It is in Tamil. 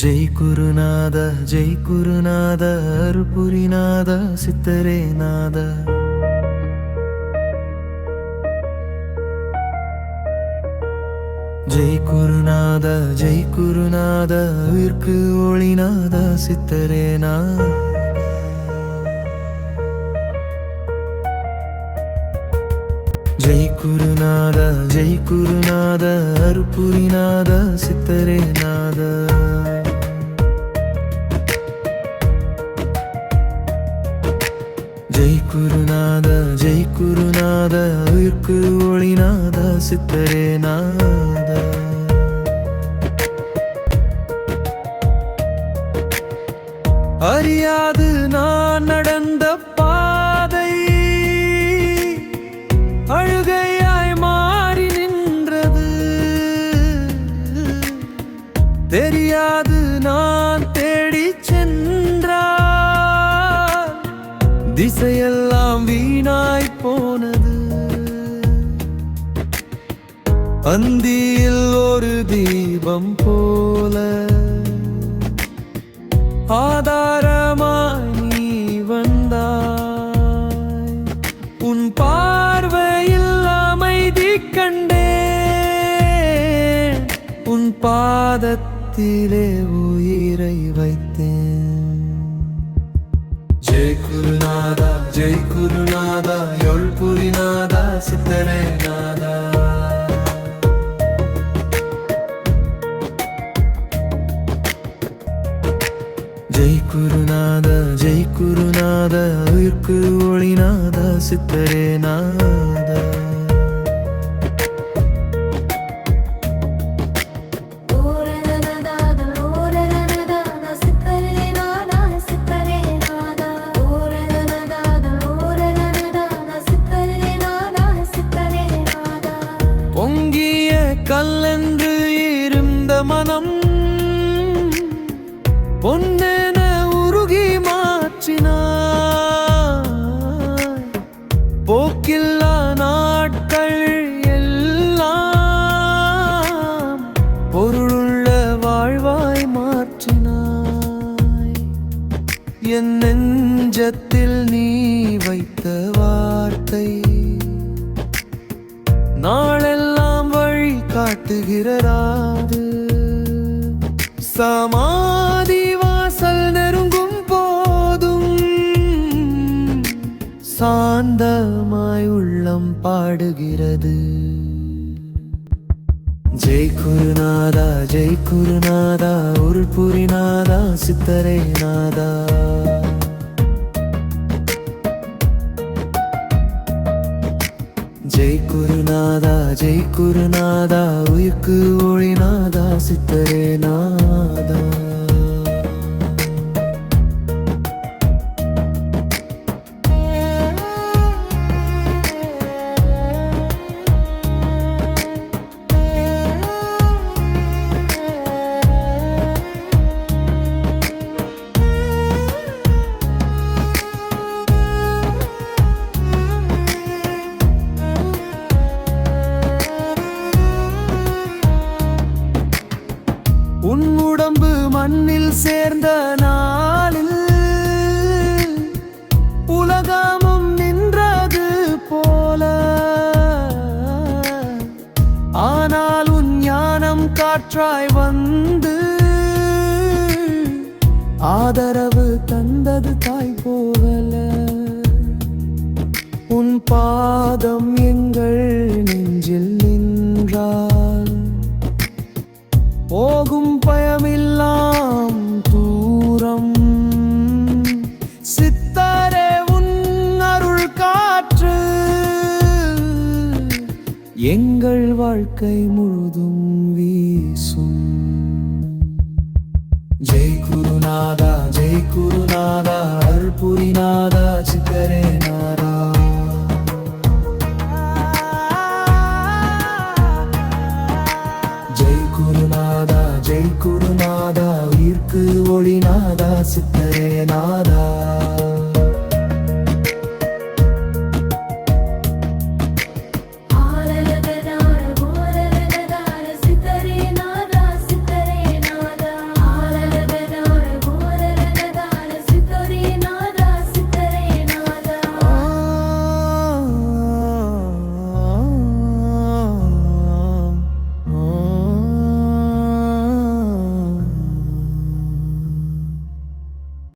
ஜெய் குருநாத ஜெய் குருநாத அருபுரிநாத சித்தரே நாத. ஜெய் குருநாத ஜெய் குருநாத உயிர்க்கு ஒளிநாத சித்தரே நாத. ஜெய் குருநாத ஜெய் குருநாத அருபுரிநாத சித்தரே நாத. ஒளிநாத சித்தரே நாத அறியாது நான் நடந்த பாதை அழுகையாய் மாறி நின்றது. தெரியாது நான் தேடி சென்றார் திசையெல்லாம் வீணாய் அந்தியில் ஒரு தீபம் போல. ஆதாரமாய் நீ வந்தாய். உன் பார்வையில் அமைதி கண்டே உன் பாதத்திலே உயிரை வைத்தேன். ஜெய் குருநாதா ஜெய் குருநாதா எள் புரிநாதா சித்தரே நாத உயிர்க்கு ஒளிநாத நாத சித்தரே நாத. பொங்கிய கல்லென்று இருந்த மனம் பொன்னே என் நெஞ்சத்தில் நீ வைத்த வார்த்தை. நாளெல்லாம் வழி காட்டுகிறராது சமாதி வாசல் நெருங்கும் போதும். சாந்தமாய் உள்ளம் பாடுகிறது. ஜெய் குருநாதா ஜெய் குருநாதா உருள் புரிநாதா சித்தரே நாதா. ஜெய் குருநாதா ஜெய் குருநாதா உயிர்க்கு ஒளிநாதா சித்தரே நாதா. சேர்ந்த நாளில் உலகமும் நின்றது போல. ஆனால் உன் ஞானம் காற்றாய் வந்து ஆதரவு தந்தது தாய் போல. உன் பாதம் என் வாழ்க்கை முழுதும் வீசும். ஜெய் குருநாதா ஜெய் குருநாதா அற்புரிநாதா சித்தரே நாதா. ஜெய் குருநாதா ஜெய் குருநாதா உயிர்க்கு ஒளிநாதா சித்தரே நாதா.